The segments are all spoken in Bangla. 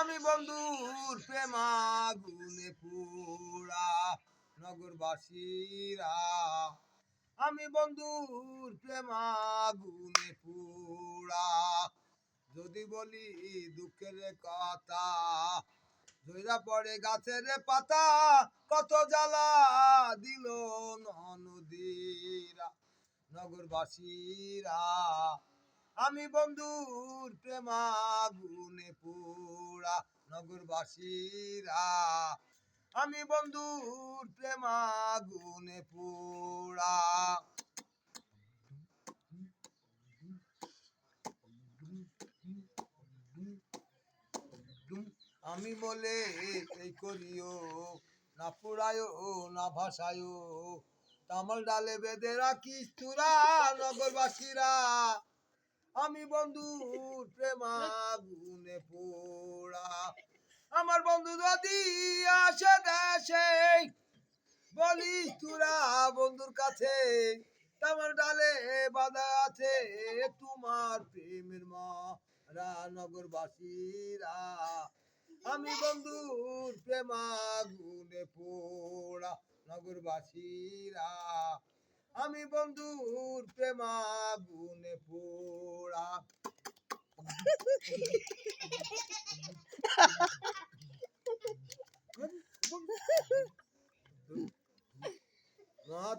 আমি বন্ধুর প্রেমা গুনে পুরা নগরবাসীরা। আমি বন্ধুর প্রেমা গুনে পুরা। যদি বলি দুঃখের কথা, জয়রা পড়ে গাছের পাতা কত জ্বালা দিল নদীরা নগরবাসীরা। আমি বন্ধুর প্রেমা গুনে পুরা নগরবাসীরা। আমি বন্ধুর প্রেমা গুনে পুরা। আমি বলে এই করিও, না পুরায়ও না ভাষায়ও তামল ডালে বেঁধে রাখিস তুরা নগরবাসীরা। আমি বন্ধুর প্রেমা গুনে পোড়া। আমার বন্ধু যদি আসে দেশে বলিস তোরা বন্ধুর কাছে, তামার ডালে বাধা আছে তোমার প্রেমের মা রা নগরবাসীরা। আমি বন্ধুর প্রেমা গুনে পোড়া নগরবাসীরা। আমি বন্ধুর প্রেমা গুনে পোড়া।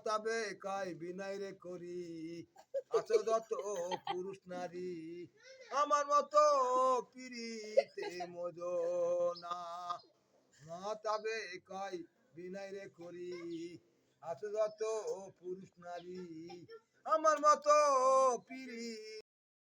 তবে কাই বিনাই রে করি, আছো যত পুরুষ নারী, আমার মতো পিড়িতে মজনা। না তবে কাই বিনাই রে করি আছো যত পুরুষ নারী আমার মতো পিড়ি